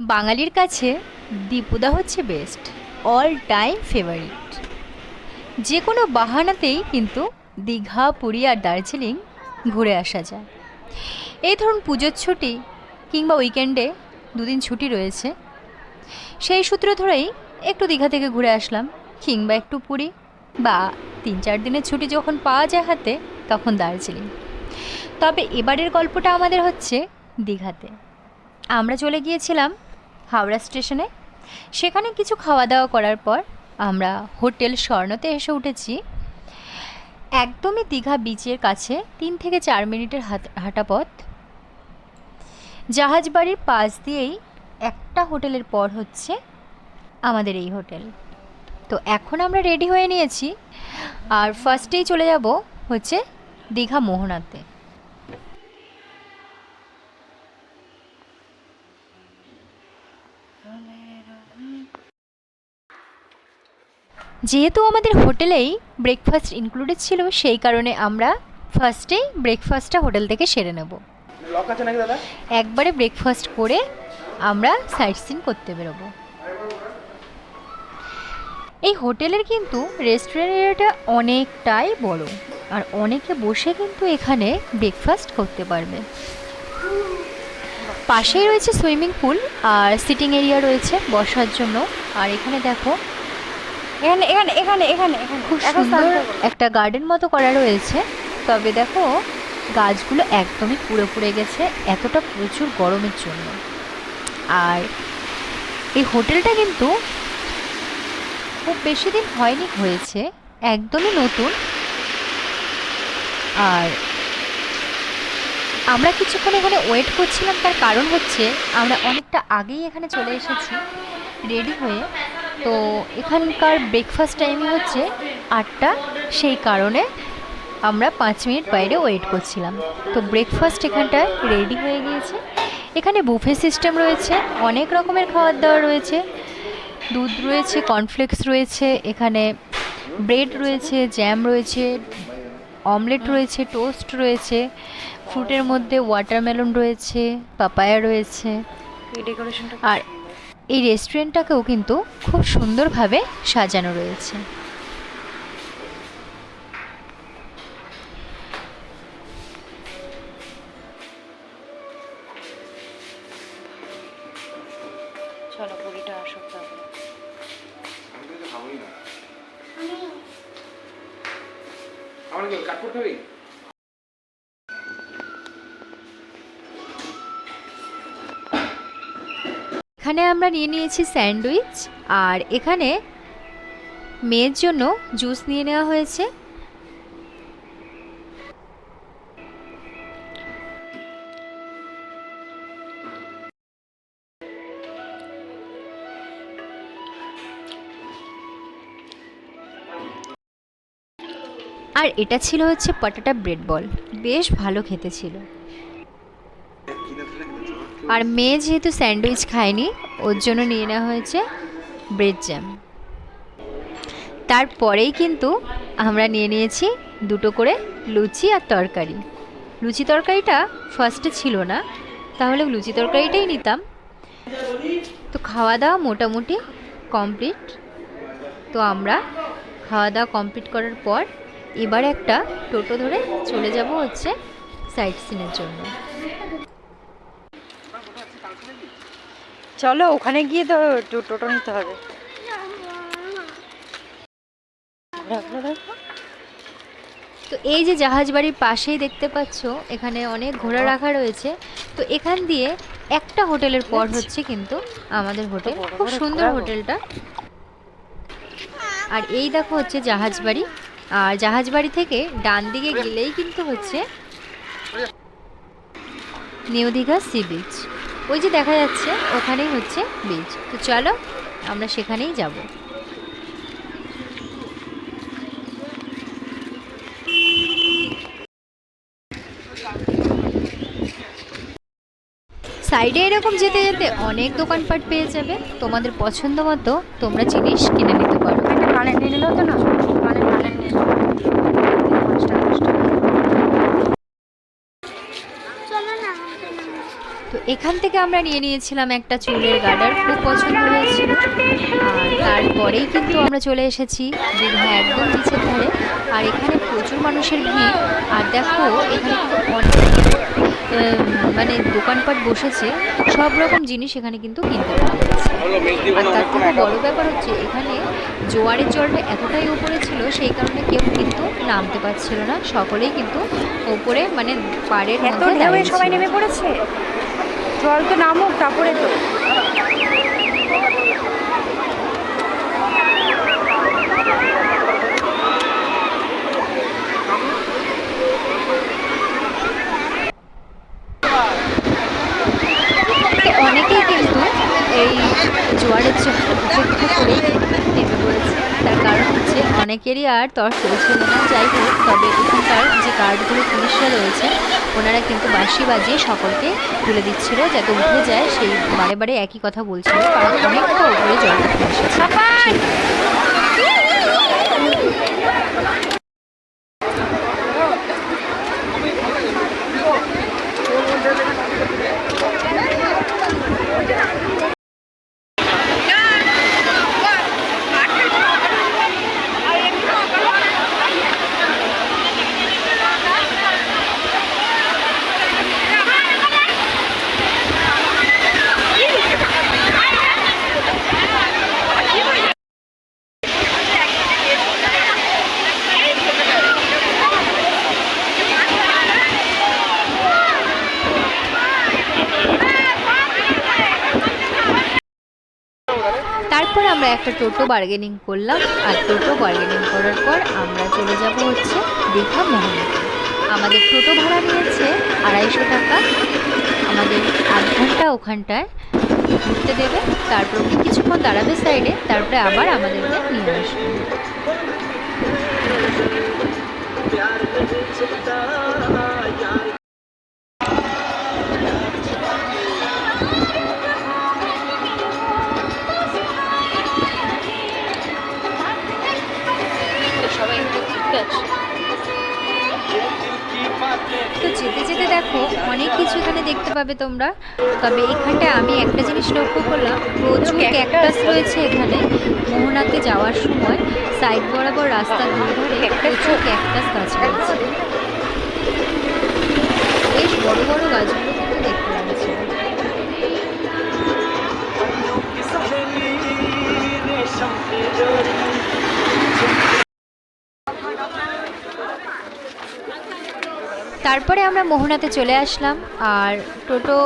বাঙালির কাছে দীপুদা হচ্ছে বেস্ট অল টাইম ফেভারিট যে কোনো বাহানাতেই কিন্তু দীঘা, পুরী আর দার্জিলিং ঘুরে আসা যায়। এই ধরুন পুজোর ছুটি কিংবা উইকেন্ডে দুদিন ছুটি রয়েছে। সেই সূত্র ধরেই একটু দীঘা থেকে ঘুরে আসলাম, কিংবা একটু পুরী বা তিন চার দিনের ছুটি যখন পাওয়া যায় হাতে, তখন দার্জিলিং। তবে এবারের গল্পটা আমাদের হচ্ছে দীঘাতে। আমরা চলে গিয়েছিলাম হাওড়া স্টেশনে। সেখানে কিছু খাওয়া দাওয়া করার পর আমরা হোটেল স্বর্ণতে এসে উঠেছি। একদমই দীঘা বিচের কাছে তিন থেকে চার মিনিটের হাঁটা পথ। জাহাজ বাড়ির পাশ দিয়েই একটা হোটেলের পর হচ্ছে আমাদের এই হোটেল। তো এখন আমরা রেডি হয়ে নিয়েছি। আর ফার্স্টেই চলে যাব হচ্ছে দীঘা মোহনাতে। যেহেতু আমাদের হোটেলেই ব্রেকফাস্ট ইনক্লুডেড ছিল সেই কারণে আমরা ফার্স্টেই ব্রেকফাস্টটা হোটেল থেকে সেরে নেব। একবারে ব্রেকফাস্ট করে আমরা সাইট সিন করতে বেরোবো। এই হোটেলের কিন্তু রেস্টুরেন্ট এরিয়াটা অনেকটাই বড় আর অনেকে বসে কিন্তু এখানে ব্রেকফাস্ট করতে পারবে। পাশেই রয়েছে সুইমিং পুল আর সিটিং এরিয়া রয়েছে বসার জন্য। আর এখানে দেখো এখানে এখানে এখানে এখানে এখানে। খুব সুন্দর একটা গার্ডেন মতো করা রয়েছে। তবে দেখো গাছগুলো একদমই পুড়ে পুড়ে গেছে এতটা প্রচুর গরমের জন্য। আর এই হোটেলটা কিন্তু খুব বেশি দিন হয়নি হয়েছে একদমই নতুন। আর আমরা কিছুক্ষণ এখানে ওয়েট করছিলাম তার কারণ হচ্ছে আমরা অনেকটা আগেই এখানে চলে এসেছি রেডি হয়ে। তো এখানকার ব্রেকফাস্ট টাইমই হচ্ছে আটটা। সেই কারণে আমরা পাঁচ মিনিট বাইরে ওয়েট করছিলাম। তো ব্রেকফাস্ট এখানটায় রেডি হয়ে গিয়েছে। এখানে বুফে সিস্টেম রয়েছে অনেক রকমের খাবার দাবার রয়েছে। দুধ রয়েছে কর্নফ্লেক্স রয়েছে এখানে ব্রেড রয়েছে জ্যাম রয়েছে অমলেট রয়েছে টোস্ট রয়েছে ফ্রুটের মধ্যে ওয়াটারমেলন রয়েছে পাপায়া রয়েছে। আর এই রেস্টুরেন্টটাকেও কিন্তু খুব সুন্দরভাবে সাজানো রয়েছে। চলো পুরীটা আসুক তাহলে। আমার কি কাঠপুর খাবি এখানে আমরা নিয়ে নিয়েছি স্যান্ডউইচ, আর এখানে মেয়ের জন্য জুস নিয়ে নেওয়া হয়েছে। আর এটা ছিল হচ্ছে পটাটা ব্রেড বল। বেশ ভালো খেতে ছিল। আর মেয়ে যেহেতু স্যান্ডউইচ খায়নি, ওর জন্য নিয়ে নেওয়া হয়েছে ব্রেড জ্যাম। তারপরেই কিন্তু আমরা নিয়ে নিয়েছি দুটো করে লুচি আর তরকারি। লুচি তরকারিটা ফার্স্টে ছিল না, তাহলে লুচি তরকারিটাই নিতাম। তো খাওয়া দাওয়া মোটামুটি কমপ্লিট তো আমরা খাওয়া দাওয়া কমপ্লিট করার পর এবার একটা টোটো ধরে চলে যাব হচ্ছে সাইট সিনের জন্য। চলো ওখানে গিয়ে তো টোটো নিতে হবে। তো এই যে জাহাজ বাড়ির পাশেই দেখতে পাচ্ছ এখানে অনেক ঘোড়া রাখা রয়েছে। তো এখান দিয়ে একটা হোটেলের পর হচ্ছে কিন্তু আমাদের হোটেল। খুব সুন্দর হোটেলটা। আর এই দেখো হচ্ছে জাহাজ বাড়ি। আর জাহাজ বাড়ি থেকে ডান দিকে গেলেই কিন্তু হচ্ছে নিউ দীঘা সি বিচ। ওই যে দেখা যাচ্ছে, ওখানেই হচ্ছে বিচ তো চলো, আমরা সেখানেই যাব। সাইডে এরকম যেতে যেতে অনেক দোকানপাট পেয়ে যাবে। তোমাদের পছন্দ মতো তোমরা জিনিস কিনে নিতে পারো। কানের নিয়ে হতো না নিলে। পাঁচ টাকা, পাঁচ টাকা। তো এখান থেকে আমরা নিয়ে নিয়েছিলাম একটা চুলের গার্ডার খুব পছন্দ হয়েছিল। আর তারপরেই কিন্তু আমরা চলে এসেছি দীঘা একদম নিচের ধারে। আর এখানে প্রচুর মানুষের ভিড়। আর দেখো এখানে কিন্তু অনেক মানে দোকানপাট বসেছে। সব রকম জিনিস এখানে কিন্তু কিনতে পাওয়া যাচ্ছে। আর তার থেকে বড় ব্যাপার হচ্ছে এখানে জোয়ারের জলটা এতটাই উপরে ছিল সেই কারণে কেউ কিন্তু নামতে পারছিল না। সকলেই কিন্তু উপরে মানে পাড়ের মধ্যে সবাই নেমে পড়েছে? জল তো নামুক, তারপরে তো। অনেকেই কিন্তু এই জোয়ারের জন্য উপেক্ষা করেই নেমে পড়েছে তার কারণ অনেকেরই আর তর চলছিল না। যাই হোক তবে এখানকার যে কার্ডগুলো পুলিশরা রয়েছে ওনারা কিন্তু বাঁশি বাজিয়ে সকলকে তুলে দিচ্ছিল যাতে উঠে যায় সেই বারে বারে একই কথা বলছিল। কারণ অনেকটা উপরে জল এসেছে। একটা টোটো বার্গেনিং করলাম, আর টোটো বার্গেনিং করার পর আমরা চলে যাব হচ্ছে দীঘা মোহনাতে আমাদের টোটো ভাড়া নিয়েছে আড়াইশো টাকা। আমাদের আধ ঘণ্টা ওখানটায় ঘুরতে দেবে, তারপর কিছুক্ষণ দাঁড়াবে সাইডে তারপরে আবার আমাদেরকে নিয়ে আসবে। তো যেতে যেতে দেখো অনেক কিছু এখানে দেখতে পাবে তোমরা। তবে এখানটায় আমি একটা জিনিস লক্ষ্য করলাম প্রচুর ক্যাকটাস রয়েছে এখানে। মোহনাতে যাওয়ার সময় সাইড বরাবর রাস্তা দূর ধরে প্রচুর ক্যাকটাস গাছ রয়েছে। বেশ বড় বড় গাছগুলো কিন্তু দেখতে তারপরে আমরা মোহনাতে চলে আসলাম আর টোটো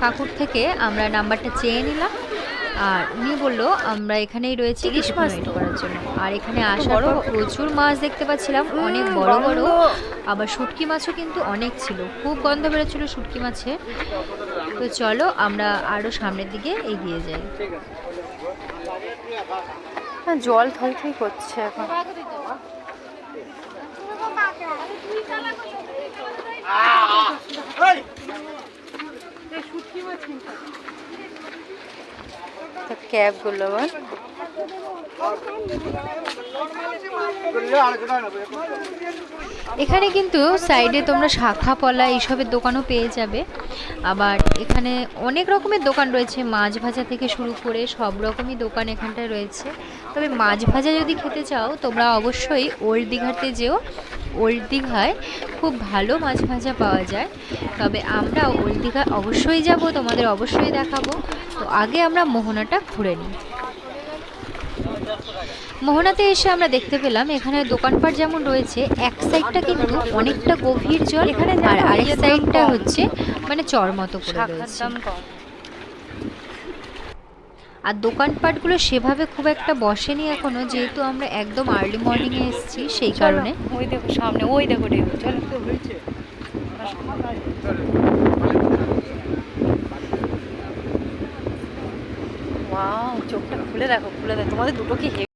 কাকুর থেকে আমরা নাম্বারটা চেয়ে নিলাম আর উনি বলল আমরা এখানেই রয়েছি ইলিশ মাছ করার জন্য। আর এখানে আসার পর প্রচুর মাছ দেখতে পাচ্ছিলাম অনেক বড় বড়। আবার শুটকি মাছও কিন্তু অনেক ছিল খুব গন্ধ বেরোচ্ছিল শুটকি মাছে। তো চলো আমরা আরও সামনের দিকে এগিয়ে যাই। জল থই থই করছে এখন। ক্যাবগুলো এখানে কিন্তু সাইডে তোমরা শাখা পলা এইসবের দোকানও পেয়ে যাবে। আবার এখানে অনেক রকমের দোকান রয়েছে। মাছ ভাজা থেকে শুরু করে সব রকমই দোকান এখানটায় রয়েছে। তবে মাছ ভাজা যদি খেতে চাও, তোমরা অবশ্যই ওল্ড দীঘাতে যেও। ওল্ড দীঘায় খুব ভালো মাছ ভাজা পাওয়া যায়। তবে আমরা ওল্ড দীঘায় অবশ্যই যাব তোমাদের অবশ্যই দেখাবো। তো আগে আমরা মোহনাটা ঘুরে নিই। মোহনাতে এসে আমরা দেখতে পেলাম এখানে দোকানপাট যেমন রয়েছে এক সাইডটা কিন্তু অনেকটা গভীর জল এখানে আর আরেক সাইডটা হচ্ছে মানে চর মতো করে রয়েছে। আর দোকানপাটগুলো সেভাবে খুব একটা বসেনি এখনও যেহেতু আমরা একদম আর্লি মর্নিংয়ে এসেছি সেই কারণে। ওই দেখো সামনে ওই দেখো ঢেউ চলো। চোখটা খুলে দেখো খুলে দেখো। তোমাদের দুটো কি হেভি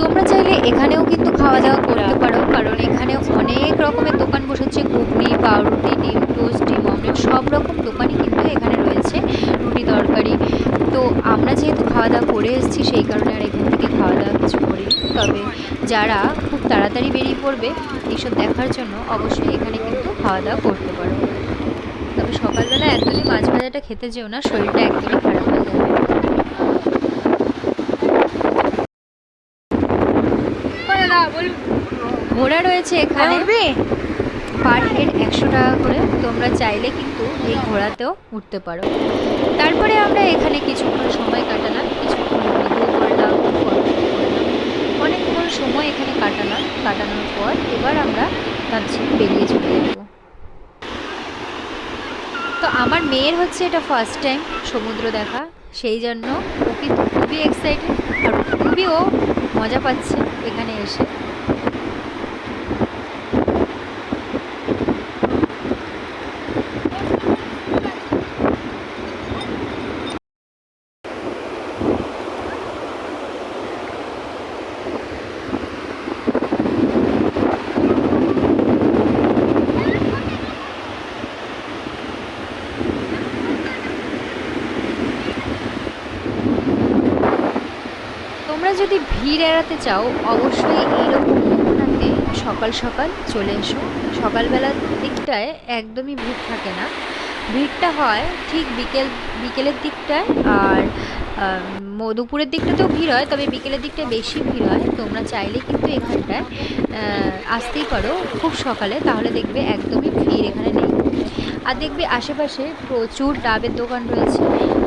তোমরা চাইলে এখানেও খাওয়া করতে পারো। কারণ এখানে অনেক রকমের দোকান বসেছে, ঘুগনি, পাউরুটি, ডিম টোস্ট, ডিম অমলেট, সব রকম দোকানই কিন্তু এখানে রয়েছে, রুটি তরকারি। তো আমরা যেহেতু খাওয়া দাওয়া করে এসেছি, সেই কারণে আর এখান থেকে খাওয়া দাওয়া কিছু করিনি। তবে যারা খুব তাড়াতাড়ি বেরিয়ে পড়বে এইসব দেখার জন্য অবশ্যই এখানে কিন্তু খাওয়া দাওয়া করতে পারো। তবে সকালবেলা একদমই মাছ ভাজাটা খেতে যেও না, শরীরটা একদমই খারাপ হয়ে যাবে। ঘোড়া রয়েছে এখানে। পার হেড একশো টাকা করে। তোমরা চাইলে কিন্তু এই ঘোড়াতেও উঠতে পারো। তারপরে আমরা এখানে কিছুক্ষণ সময় কাটালাম। কিছুক্ষণ ভিডিও করলাম অনেকক্ষণ সময় এখানে কাটালাম। কাটানোর পর এবার আমরা ভাবছি বেরিয়ে চলে যাব। তো আমার মেয়ের হচ্ছে এটা ফার্স্ট টাইম সমুদ্র দেখা। সেই জন্য ও কিন্তু খুবই এক্সাইটেড আর খুবই ও মজা পাচ্ছে এখানে এসে। তোমরা যদি ভিড় এড়াতে চাও, অবশ্যই এইরকম মোহনাতে সকাল সকাল চলে এসো। সকালবেলার দিকটায় একদমই ভিড় থাকে না। ভিড়টা হয় ঠিক বিকেল, বিকেলের দিকটায় আর দুপুরের দিকটাতেও ভিড় হয়, তবে বিকেলের দিকটায় বেশি ভিড় হয়। তোমরা চাইলে কিন্তু এখানটায় আসতেই পারো খুব সকালে, তাহলে দেখবে একদমই ভিড় এখানে নেই। আর দেখবে আশেপাশে প্রচুর ডাবের দোকান রয়েছে।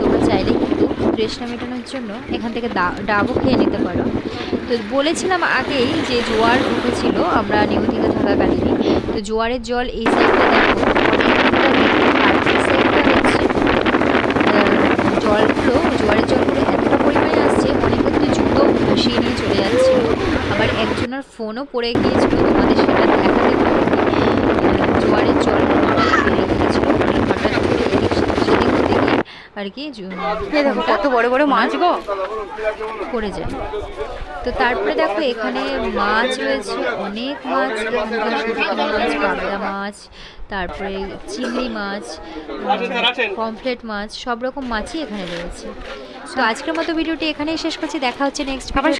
তোমরা চাইলে কিন্তু তৃষ্ণা মেটানোর জন্য এখান থেকে ডাবও খেয়ে নিতে পারো। তো বলেছিলাম আগেই যে জোয়ার উঠেছিল, আমরা নিউ দিঘা থাকাকালীনই তো জোয়ারের জল এই সাইডটা দেখো জলগুলো, জোয়ারের জলগুলো এতটা পরিমাণে আসছে, অনেকে তো জুতো ভাসিয়ে নিয়ে চলে যাচ্ছে আবার একজনের ফোনও পড়ে গিয়েছিল তোমাদের সেটা দেখাতে পারিনি আহ, জোয়ারের জল পুরোটাই বেরিয়ে গিয়েছিল মানে হঠাৎ করে এদিক সেদিক থেকে আর কি দেখো কত বড় বড় মাছ গো। পড়ে যায় তো তারপরে দেখো এখানে মাছ রয়েছে, অনেক মাছ মাছ পাবদা মাছ, তারপরে চিংড়ি মাছ পমফ্লেট মাছ, সব রকম মাছই এখানে রয়েছে। তো আজকের মতো ভিডিওটি এখানেই শেষ করছি, দেখা হচ্ছে নেক্সট